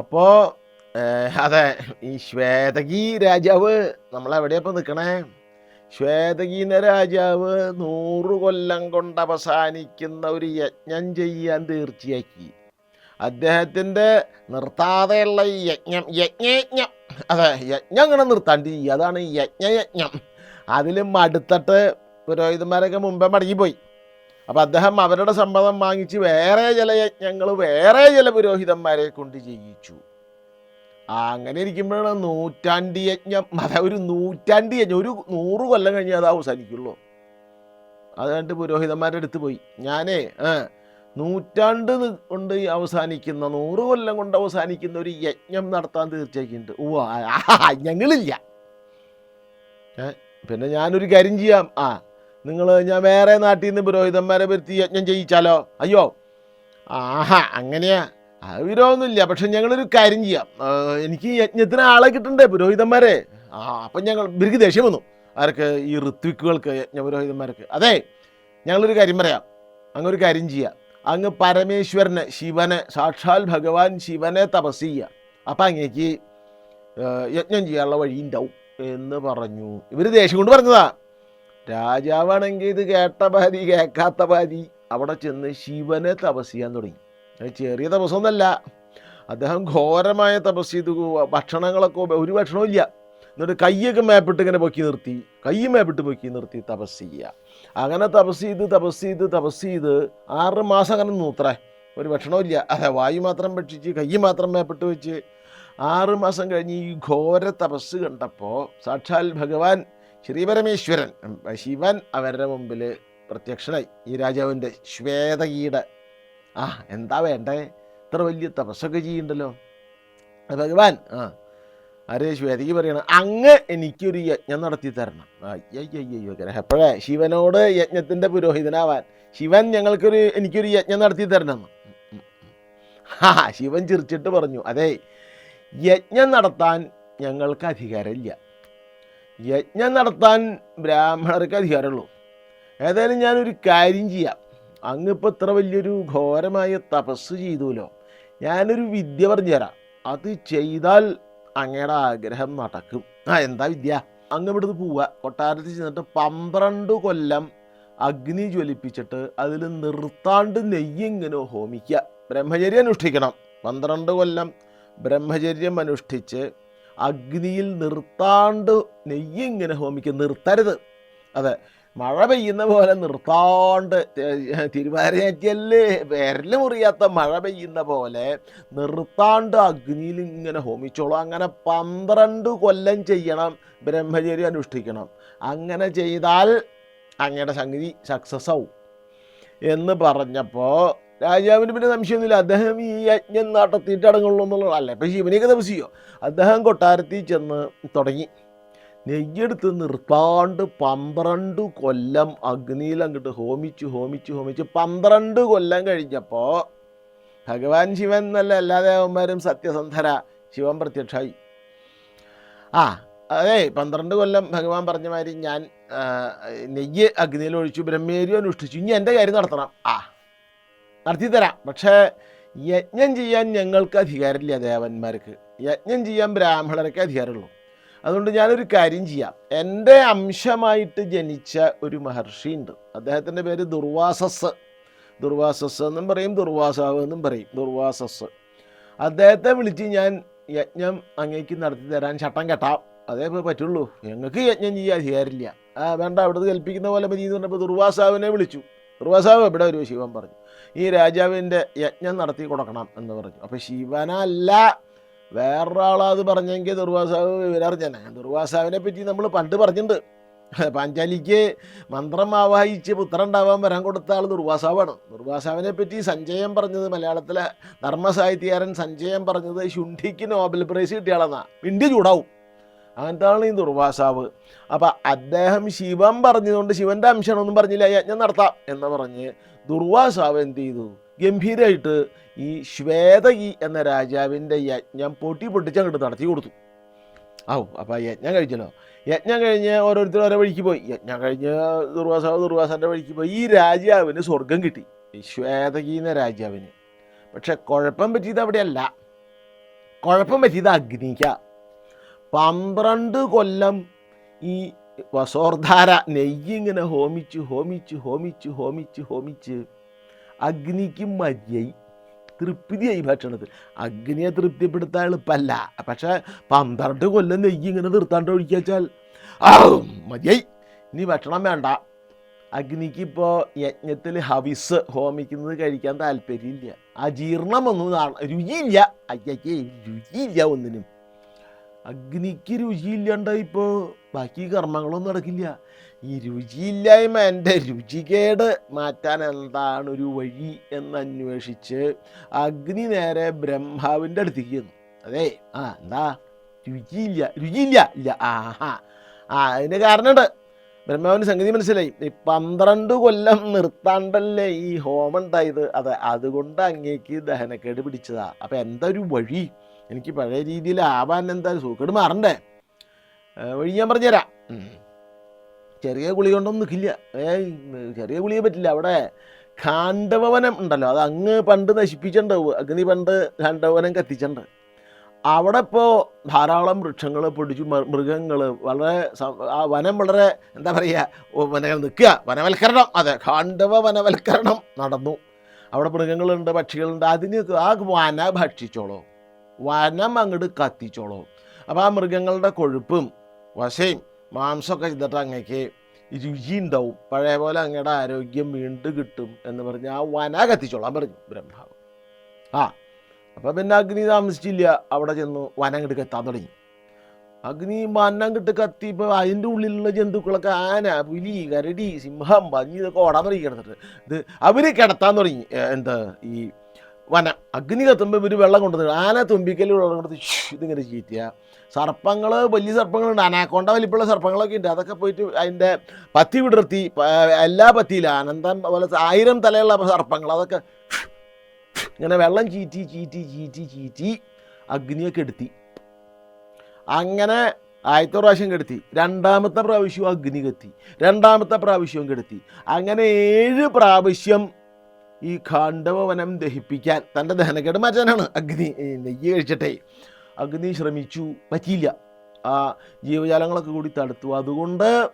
അപ്പോൾ അതെ ഈ ശ്വേതകി രാജാവ് നമ്മളെവിടെയപ്പോൾ നിൽക്കണേ ശ്വേതകീന രാജാവ് നൂറു കൊല്ലം കൊണ്ട് അവസാനിക്കുന്ന ഒരു യജ്ഞം ചെയ്യാൻ തീർച്ചയാക്കി. അദ്ദേഹത്തിന്റെ നിർത്താതെയുള്ള ഈ യജ്ഞം യജ്ഞയജ്ഞം അതെ യജ്ഞം അങ്ങനെ നിർത്താണ്ടി അതാണ് ഈ യജ്ഞയജ്ഞം. അതിലും അടുത്തിട്ട് പുരോഹിതന്മാരൊക്കെ മുമ്പേ മടങ്ങിപ്പോയി. അപ്പം അദ്ദേഹം അവരുടെ സമ്മതം വാങ്ങിച്ച് വേറെ ചില യജ്ഞങ്ങൾ വേറെ ചില പുരോഹിതന്മാരെ കൊണ്ട് ചെയ്യിച്ചു. അങ്ങനെ ഇരിക്കുമ്പോഴാണ് നൂറ്റാണ്ടി യജ്ഞം. അതായത് ഒരു നൂറ്റാണ്ടി യജ്ഞം. ഒരു നൂറ് കൊല്ലം കഴിഞ്ഞ് അത് അവസാനിക്കുള്ളൂ. അത് കണ്ട് പുരോഹിതന്മാരുടെ അടുത്ത് പോയി. ഞാനേ ആ നൂറ്റാണ്ട് കൊണ്ട് അവസാനിക്കുന്ന നൂറ് കൊല്ലം കൊണ്ട് അവസാനിക്കുന്ന ഒരു യജ്ഞം നടത്താൻ തീർച്ചയായിട്ടുണ്ട് ഓ ഞങ്ങളില്ല. പിന്നെ ഞാനൊരു കാര്യം ചെയ്യാം. ആ നിങ്ങൾ ഞാൻ വേറെ നാട്ടിൽ നിന്ന് പുരോഹിതന്മാരെ വരുത്തി യജ്ഞം ചെയ്യിച്ചാലോ? അയ്യോ. ആഹാ അങ്ങനെയാ. അത് പക്ഷെ ഞങ്ങളൊരു കാര്യം ചെയ്യാം. എനിക്ക് യജ്ഞത്തിന് ആളെ കിട്ടണ്ടേ പുരോഹിതന്മാരെ? ആ അപ്പം ഞങ്ങൾ ഇവർക്ക് ദേഷ്യം വന്നു. ആർക്ക് ഈ ഋത്വിക്കുകൾക്ക് യജ്ഞ പുരോഹിതന്മാർക്ക്. അതെ ഞങ്ങളൊരു കാര്യം പറയാം. അങ്ങൊരു കാര്യം ചെയ്യാം. അങ്ങ് പരമേശ്വരനെ ശിവനെ സാക്ഷാൽ ഭഗവാൻ ശിവനെ തപസ് ചെയ്യുക അപ്പം അങ്ങേക്ക് യജ്ഞം ചെയ്യാനുള്ള വഴി ഉണ്ടാവും എന്ന് പറഞ്ഞു. ഇവർ ദേഷ്യം കൊണ്ട് പറഞ്ഞതാ. രാജാവാണെങ്കിൽ ഇത് കേട്ട ഭാതി കേൾക്കാത്ത ഭാതി അവിടെ ചെന്ന് ശിവനെ തപസ് ചെയ്യാൻ തുടങ്ങി. ചെറിയ തപസ്സൊന്നല്ല. അദ്ദേഹം ഘോരമായ തപസ് ചെയ്തു. ഭക്ഷണങ്ങളൊക്കെ ഒരു ഭക്ഷണവും ഇല്ല. എന്നിട്ട് കൈയൊക്കെ മേപ്പിട്ട് ഇങ്ങനെ പൊക്കി നിർത്തി. കൈ മേപ്പിട്ട് പൊക്കി നിർത്തി തപസ് ചെയ്യുക. അങ്ങനെ തപസ് ചെയ്ത് തപസ് ചെയ്ത് തപസ് ചെയ്ത് ആറ് മാസം അങ്ങനെ നൂത്രേ ഒരു ഭക്ഷണവും ഇല്ല. അതെ വായു മാത്രം ഭക്ഷിച്ച് കൈ മാത്രം മേപ്പിട്ട് വെച്ച് ആറ് മാസം കഴിഞ്ഞ് ഈ ഘോര തപസ് കണ്ടപ്പോൾ സാക്ഷാൽ ഭഗവാൻ ശ്രീപരമേശ്വരൻ ശിവൻ അവരുടെ മുമ്പിൽ പ്രത്യക്ഷനായി. ഈ രാജാവിന്റെ ശ്വേതകീയുടെ ആ എന്താ വേണ്ടേ? ഇത്ര വലിയ തപസ്സൊക്കെ ചെയ്യുന്നുണ്ടല്ലോ ആ, ഭഗവാൻ ആ ആരെ ശ്വേതയ്ക്ക് പറയണം അങ്ങ് എനിക്കൊരു യജ്ഞം നടത്തി തരണം. അയ്യോ ഗ്രഹപ്പഴേ. ശിവനോട് യജ്ഞത്തിന്റെ പുരോഹിതനാവാൻ. ശിവൻ ഞങ്ങൾക്കൊരു എനിക്കൊരു യജ്ഞം നടത്തി തരണം. ഹാ ശിവൻ ചിരിച്ചിട്ട് പറഞ്ഞു അതെ യജ്ഞം നടത്താൻ ഞങ്ങൾക്ക് അധികാരമില്ല. യജ്ഞം നടത്താൻ ബ്രാഹ്മണർക്ക് അധികാരമുള്ളൂ. ഏതായാലും ഞാനൊരു കാര്യം ചെയ്യാം. അങ്ങിപ്പോൾ ഇത്ര വലിയൊരു ഘോരമായ തപസ് ചെയ്തുല്ലോ ഞാനൊരു വിദ്യ പറഞ്ഞു തരാം അത് ചെയ്താൽ അങ്ങയുടെ ആഗ്രഹം നടക്കും. ആ എന്താ വിദ്യ? അങ്ങ് ഇവിടുന്ന് പോവുക. കൊട്ടാരത്തിൽ ചെന്നിട്ട് പന്ത്രണ്ട് കൊല്ലം അഗ്നി ജ്വലിപ്പിച്ചിട്ട് അതിൽ നിർത്താണ്ട് നെയ്യിങ്ങനെ ഹോമിക്കുക. ബ്രഹ്മചര്യം അനുഷ്ഠിക്കണം. പന്ത്രണ്ട് കൊല്ലം ബ്രഹ്മചര്യം അനുഷ്ഠിച്ച് അഗ്നിയിൽ നിർത്താണ്ട് നെയ്യ് ഇങ്ങനെ ഹോമിക്കുക നിർത്തരുത്. അതെ മഴ പെയ്യുന്ന പോലെ നിർത്താണ്ട് തിരുവാരയറ്റൽ വിരൽ മുറിയാത്ത മഴ പെയ്യുന്ന പോലെ നിർത്താണ്ട് അഗ്നിയിൽ ഇങ്ങനെ ഹോമിച്ചോളൂ. അങ്ങനെ പന്ത്രണ്ട് കൊല്ലം ചെയ്യണം ബ്രഹ്മചര്യം അനുഷ്ഠിക്കണം. അങ്ങനെ ചെയ്താൽ അങ്ങയുടെ സംഗതി സക്സസ് ആവും. എന്ന് പറഞ്ഞപ്പോൾ രാജാവിന് പിന്നെ സംശയമൊന്നുമില്ല. അദ്ദേഹം ഈ യജ്ഞം നടത്തിയിട്ട് അടങ്ങുള്ളൂ അല്ല. ഇപ്പം ശിവനെയൊക്കെ തപസിയോ അദ്ദേഹം കൊട്ടാരത്തിൽ ചെന്ന് തുടങ്ങി. നെയ്യെടുത്ത് നിർത്താണ്ട് പന്ത്രണ്ട് കൊല്ലം അഗ്നിയിൽ അങ്ങോട്ട് ഹോമിച്ച് ഹോമിച്ച് ഹോമിച്ച്. പന്ത്രണ്ട് കൊല്ലം കഴിഞ്ഞപ്പോൾ ഭഗവാൻ ശിവൻ എന്നല്ല എല്ലാ ദേവന്മാരും സത്യസന്ധര. ശിവൻ പ്രത്യക്ഷമായി ആ അതെ പന്ത്രണ്ട് കൊല്ലം ഭഗവാൻ പറഞ്ഞ മാതിരി ഞാൻ നെയ്യ് അഗ്നിയിൽ ഒഴിച്ചു ബ്രഹ്മേരി അനുഷ്ഠിച്ചു. ഇനി എന്റെ കാര്യം നടത്തണം. ആ നടത്തി തരാം പക്ഷേ യജ്ഞം ചെയ്യാൻ ഞങ്ങൾക്ക് അധികാരമില്ല ദേവന്മാർക്ക്. യജ്ഞം ചെയ്യാൻ ബ്രാഹ്മണർക്ക് അധികാരമുള്ളൂ. അതുകൊണ്ട് ഞാനൊരു കാര്യം ചെയ്യാം. എന്റെ അംശമായിട്ട് ജനിച്ച ഒരു മഹർഷിയുണ്ട്. അദ്ദേഹത്തിന്റെ പേര് ദുർവാസസ്. ദുർവാസസ് എന്നും പറയും ദുർവാസാവ് എന്നും പറയും ദുർവാസസ്. അദ്ദേഹത്തെ വിളിച്ച് ഞാൻ യജ്ഞം അങ്ങേക്ക് നടത്തി തരാൻ ചട്ടം കെട്ടാം. അതേ പറ്റുള്ളൂ. ഞങ്ങൾക്ക് യജ്ഞം ചെയ്യാൻ അധികാരമില്ല. വേണ്ട അവിടുന്ന് കൽപ്പിക്കുന്ന പോലെ മതി എന്ന് പറഞ്ഞപ്പോൾ ദുർവാസാവിനെ വിളിച്ചു. ദുർവാസാവ് എവിടെ ഒരു ശിവൻ പറഞ്ഞു. ഈ രാജാവിന്റെ യജ്ഞം നടത്തി കൊടുക്കണം എന്ന് പറഞ്ഞു. അപ്പോൾ ശിവനല്ല വേറൊരാളത് പറഞ്ഞെങ്കിൽ ദുർവാസാവ് വിവരാർജന ദുർവാസാവിനെ പറ്റി നമ്മൾ പണ്ട് പറഞ്ഞിട്ടുണ്ട്. പാഞ്ചാലിക്ക് മന്ത്രം ആവാഹിച്ച് പുത്രൻ ഉണ്ടാവാൻ വരാൻ കൊടുത്ത ആൾ ദുർവാസാവാണ്. ദുർവാസാവിനെ പറ്റി സഞ്ജയം പറഞ്ഞത് മലയാളത്തിലെ ധർമ്മസാഹിത്യകാരൻ സഞ്ജയം പറഞ്ഞത് ശുണ്ഠിക്ക് നോബൽ പ്രൈസ് കിട്ടിയ ആളെന്നാ മിണ്ടി ചൂടാവും. അങ്ങനത്തെ ആളാണ് ഈ ദുർവാസാവ്. അപ്പം അദ്ദേഹം ശിവൻ പറഞ്ഞതുകൊണ്ട് ശിവന്റെ അംശനൊന്നും പറഞ്ഞില്ല യജ്ഞം നടത്താം എന്ന് പറഞ്ഞ് ദുർവാസാവ് എന്ത് ചെയ്തു? ഗംഭീരമായിട്ട് ഈ ശ്വേതകി എന്ന രാജാവിന്റെ യജ്ഞം പൊട്ടി പൊട്ടിച്ച് അങ്ങോട്ട് നടത്തി കൊടുത്തു. ആവും അപ്പോൾ യജ്ഞം കഴിച്ചല്ലോ. യജ്ഞം കഴിഞ്ഞ് ഓരോരുത്തരും ഓരോ വഴിക്ക് പോയി. യജ്ഞം കഴിഞ്ഞ് ദുർവാസാവ് ദുർവാസാന്റെ വഴിക്ക് പോയി. ഈ രാജാവിന് സ്വർഗം കിട്ടി. ഈ ശ്വേതകി എന്ന രാജാവിന്. പക്ഷെ കുഴപ്പം പറ്റിയത് അവിടെയല്ല. കുഴപ്പം പറ്റിയത് അഗ്നിക്ക. പന്ത്രണ്ട് കൊല്ലം ഈ വസോർധാര നെയ്യിങ്ങനെ ഹോമിച്ച് ഹോമിച്ച് ഹോമിച്ച് ഹോമിച്ച് ഹോമിച്ച് അഗ്നിക്ക് മതിയായി തൃപ്തിയായി ഭക്ഷണത്തിൽ. അഗ്നിയെ തൃപ്തിപ്പെടുത്താൻ എളുപ്പമല്ല പക്ഷേ പന്ത്രണ്ട് കൊല്ലം നെയ്യ് ഇങ്ങനെ നിർത്താണ്ട് ഒഴിക്കാച്ചാൽ ആ മതിയായി. ഇനി ഭക്ഷണം വേണ്ട. അഗ്നിക്ക് ഇപ്പോൾ യജ്ഞത്തിൽ ഹവിസ് ഹോമിക്കുന്നത് കഴിക്കാൻ താല്പര്യമില്ല. അജീർണമൊന്നും ഒന്നും രുചിയില്ല. അയ്യയ്യേ രുചിയില്ല ഒന്നിനും. അഗ്നിക്ക് രുചിയില്ലാണ്ട ഇപ്പോൾ ബാക്കി കർമ്മങ്ങളൊന്നും നടക്കില്ല. ഈ രുചിയില്ലായ്മ എന്റെ രുചികേട് മാറ്റാൻ എന്താണ് ഒരു വഴി എന്ന് അന്വേഷിച്ച് അഗ്നി നേരെ ബ്രഹ്മാവിന്റെ അടുത്തേക്ക് ചെന്നു. അതെ ആ എന്താ? രുചിയില്ല രുചിയില്ല ഇല്ല ആഹാ. ആ അതിന് കാരണമുണ്ട്. ബ്രഹ്മാവിന് സംഗതി മനസ്സിലായി. ഈ പന്ത്രണ്ട് കൊല്ലം നിർത്താണ്ടല്ലേ ഈ ഹോമം ഉണ്ടായത്? അതെ അതുകൊണ്ട് അങ്ങേക്ക് ദഹനക്കേട് പിടിച്ചതാ. അപ്പം എന്താ ഒരു വഴി? എനിക്ക് പഴയ രീതിയിലാവാൻ എന്തായാലും സൂക്കേട് മാറണ്ടേ? വഴി ഞാൻ പറഞ്ഞുതരാം. ചെറിയ ഗുളി കൊണ്ടൊന്നും നിൽക്കില്ല ഏ ചെറിയ ഗുളിയെ പറ്റില്ല. അവിടെ ഖാണ്ഡവനം ഉണ്ടല്ലോ. അത് അങ്ങ് പണ്ട് നശിപ്പിച്ചിട്ടുണ്ട്. അഗ്നി പണ്ട് ഖാണ്ഡവനം കത്തിച്ചിട്ടുണ്ട്. അവിടെ ഇപ്പോൾ ധാരാളം വൃക്ഷങ്ങൾ പൊടിച്ചു മൃഗങ്ങൾ വളരെ ആ വനം വളരെ എന്താ പറയുക വനങ്ങൾ നിൽക്കുക. വനവൽക്കരണം. അതെ ഖാണ്ഡവ വനവൽക്കരണം നടന്നു. അവിടെ മൃഗങ്ങളുണ്ട് പക്ഷികളുണ്ട്. അതിന് ആ വന ഭക്ഷിച്ചോളൂ. വനം അങ്ങോട്ട് കത്തിച്ചോളൂ. അപ്പോൾ ആ മൃഗങ്ങളുടെ കൊഴുപ്പും വശയും മാംസമൊക്കെ ചെയ്തിട്ട് അങ്ങേക്ക് രുചി ഉണ്ടാവും പഴയ പോലെ അങ്ങയുടെ ആരോഗ്യം വീണ്ടും കിട്ടും എന്ന് പറഞ്ഞ് ആ വന കത്തിച്ചോളാൻ പറഞ്ഞു ബ്രഹ്മാവ്. ആ അപ്പോൾ പിന്നെ അഗ്നി താമസിച്ചില്ല. അവിടെ ചെന്ന് വനം അങ്ങോട്ട് കത്താൻ തുടങ്ങി. അഗ്നി വനം കിട്ട് കത്തി ഇപ്പോൾ അതിന്റെ ഉള്ളിലുള്ള ജന്തുക്കളൊക്കെ ആന പുലി കരടി സിംഹം പഞ്ഞി ഇതൊക്കെ ഓടാൻ തുടങ്ങി കിടന്നിട്ട്. ഇത് അവർ കിടത്താൻ തുടങ്ങി. എന്താ ഈ വനം അഗ്നി കത്തുമ്പോൾ ഇവർ വെള്ളം കൊണ്ടുവന്നു ആന തുമ്പിക്കൽ വെള്ളം കൊടുത്ത് ഇതിങ്ങനെ ചീറ്റിയ. സർപ്പങ്ങൾ വലിയ സർപ്പങ്ങളുണ്ട്. അനാക്കൊണ്ട വലിപ്പമുള്ള സർപ്പങ്ങളൊക്കെ ഉണ്ട്. അതൊക്കെ പോയിട്ട് അതിന്റെ പത്തി വിടർത്തി എല്ലാ പത്തിയിലും അനന്തം പോലെ ആയിരം തലയുള്ള സർപ്പങ്ങൾ അതൊക്കെ ഇങ്ങനെ വെള്ളം ചീറ്റി ചീറ്റി ചീറ്റി ചീറ്റി അഗ്നിയൊക്കെ എടുത്തി. അങ്ങനെ ആദ്യത്തെ പ്രാവശ്യം കെടുത്തി രണ്ടാമത്തെ പ്രാവശ്യവും അഗ്നി കത്തി രണ്ടാമത്തെ പ്രാവശ്യവും കെടുത്തി അങ്ങനെ ഏഴ് പ്രാവശ്യം ഈ ഖാണ്ഡവനം ദഹിപ്പിക്കാൻ തന്റെ ദഹനക്കേട് മാറ്റാനാണ് അഗ്നി നെയ്യ് കഴിച്ചട്ടെ. അഗ്നി ശ്രമിച്ചു പറ്റിയില്ല. ആ ജീവജാലങ്ങളൊക്കെ കൂടി തടുത്തു. അതുകൊണ്ട്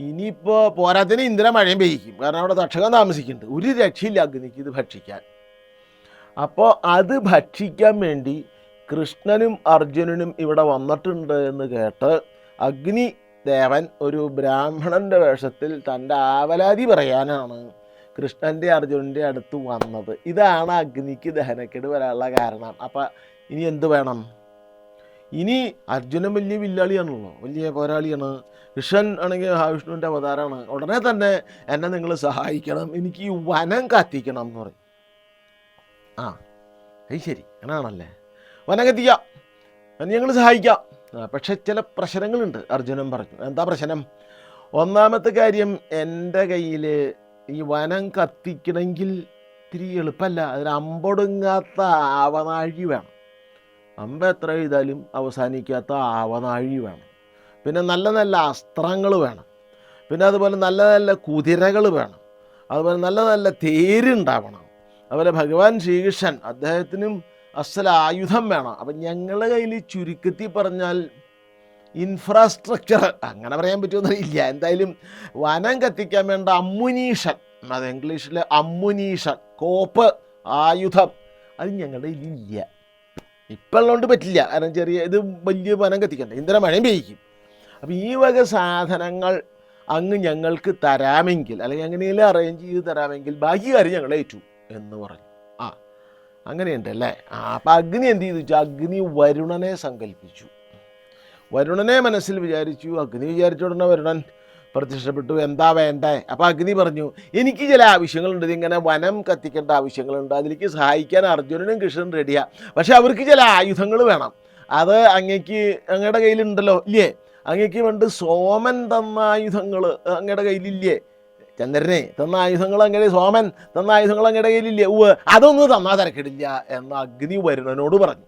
ഇനിയിപ്പോൾ പോരാത്തിന് ഇന്ദ്ര മഴയും പെയ്യിക്കും. കാരണം അവിടെ തക്ഷകൻ താമസിക്കുന്നുണ്ട്. ഒരു രക്ഷയില്ല അഗ്നിക്ക് ഇത് ഭക്ഷിക്കാൻ. അപ്പോൾ അത് ഭക്ഷിക്കാൻ വേണ്ടി കൃഷ്ണനും അർജുനനും ഇവിടെ വന്നിട്ടുണ്ട് എന്ന് കേട്ട് അഗ്നി ദേവൻ ഒരു ബ്രാഹ്മണന്റെ വേഷത്തിൽ തന്റെ ആവലാതി പറയാനാണ്. കൃഷ്ണന്റെ അർജുനന്റെ അടുത്ത് വന്നത്. ഇതാണ് അഗ്നിക്ക് ദഹനക്കേട് വരാനുള്ള കാരണം. അപ്പം ഇനി എന്ത് വേണം? ഇനി അർജുനൻ വലിയ വില്ലാളിയാണല്ലോ. വലിയ പോരാളിയാണ്. കൃഷ്ണൻ ആണെങ്കിൽ മഹാവിഷ്ണുവിന്റെ അവതാരമാണ്. ഉടനെ തന്നെ എന്നെ നിങ്ങൾ സഹായിക്കണം. എനിക്ക് ഈ വനം കാത്തിക്കണം എന്ന് പറയും. ആ അത് ശരി. അങ്ങനെയാണല്ലേ? വനം കത്തിക്കാം. ഞങ്ങൾ സഹായിക്കാം. പക്ഷെ ചില പ്രശ്നങ്ങളുണ്ട് അർജുനൻ പറഞ്ഞു. എന്താ പ്രശ്നം? ഒന്നാമത്തെ കാര്യം എന്റെ കയ്യിൽ ഈ വനം കത്തിക്കണമെങ്കിൽ ഇത്തിരി എളുപ്പമല്ല. അതിന് അമ്പൊടുങ്ങാത്ത ആവനാഴി വേണം. അമ്പ എത്ര എഴുതാലും അവസാനിക്കാത്ത ആവനാഴി വേണം. പിന്നെ നല്ല നല്ല അസ്ത്രങ്ങൾ വേണം. പിന്നെ അതുപോലെ നല്ല നല്ല കുതിരകൾ വേണം. അതുപോലെ നല്ല നല്ല തേരുണ്ടാവണം അതുപോലെ ഭഗവാൻ ശ്രീകൃഷ്ണൻ അദ്ദേഹത്തിനും അസല ആയുധം വേണം. അപ്പം ഞങ്ങളുടെ കയ്യിൽ ചുരുക്കത്തിൽ പറഞ്ഞാൽ ഇൻഫ്രാസ്ട്രക്ചർ അങ്ങനെ പറയാൻ പറ്റുമെന്നറിയില്ല എന്തായാലും വനം കത്തിക്കാൻ വേണ്ട അമ്മുനീഷൻ അത് ഇംഗ്ലീഷിൽ അമ്മുനീഷൻ കോപ്പ് ആയുധം. അത് ഞങ്ങളുടെ കയ്യിലില്ല ഇപ്പം ഉള്ളതുകൊണ്ട് പറ്റില്ല. കാരണം ചെറിയ ഇത് വലിയ വനം കത്തിക്കണ്ട. ഇന്ധന മഴയും പെയ്യിക്കും അപ്പം ഈ വക സാധനങ്ങൾ അങ്ങ് ഞങ്ങൾക്ക് തരാമെങ്കിൽ അല്ലെങ്കിൽ എങ്ങനെയെങ്കിലും അറേഞ്ച് ചെയ്ത് തരാമെങ്കിൽ ബാക്കി കാര്യം ഞങ്ങൾ ഏറ്റു എന്ന് പറഞ്ഞു. ആ അങ്ങനെയുണ്ട് അല്ലേ? ആ അപ്പം അഗ്നി എന്ത് ചെയ്തു? അഗ്നി വരുണനെ സങ്കല്പിച്ചു. വരുണനെ മനസ്സിൽ വിചാരിച്ചു. അഗ്നി വിചാരിച്ച ഉടനെ വരുണൻ പ്രത്യക്ഷപ്പെട്ടു. എന്താ വേണ്ടേ? അപ്പോൾ അഗ്നി പറഞ്ഞു എനിക്ക് ചില ആവശ്യങ്ങളുണ്ട്. ഇതിങ്ങനെ വനം കത്തിക്കേണ്ട ആവശ്യങ്ങളുണ്ട്. അതിലേക്ക് സഹായിക്കാൻ അർജുനനും കൃഷ്ണനും റെഡിയാണ് പക്ഷേ അവർക്ക് ചില ആയുധങ്ങൾ വേണം. അത് അങ്ങേക്ക് അങ്ങയുടെ കയ്യിലുണ്ടല്ലോ ഇല്ലേ? അങ്ങേക്ക് വേണ്ട സോമൻ തന്ന ആയുധങ്ങൾ അങ്ങയുടെ കയ്യിലില്ലേ? ചന്ദ്രനെ തന്ന ആയുധങ്ങൾ അങ്ങനെ സോമൻ തന്ന ആയുധങ്ങൾ അങ്ങയുടെ കയ്യിലില്ലേ? ഉവ് അതൊന്നും തന്നാ തിരക്കിടില്ല എന്ന് അഗ്നി വരുണനോട് പറഞ്ഞു.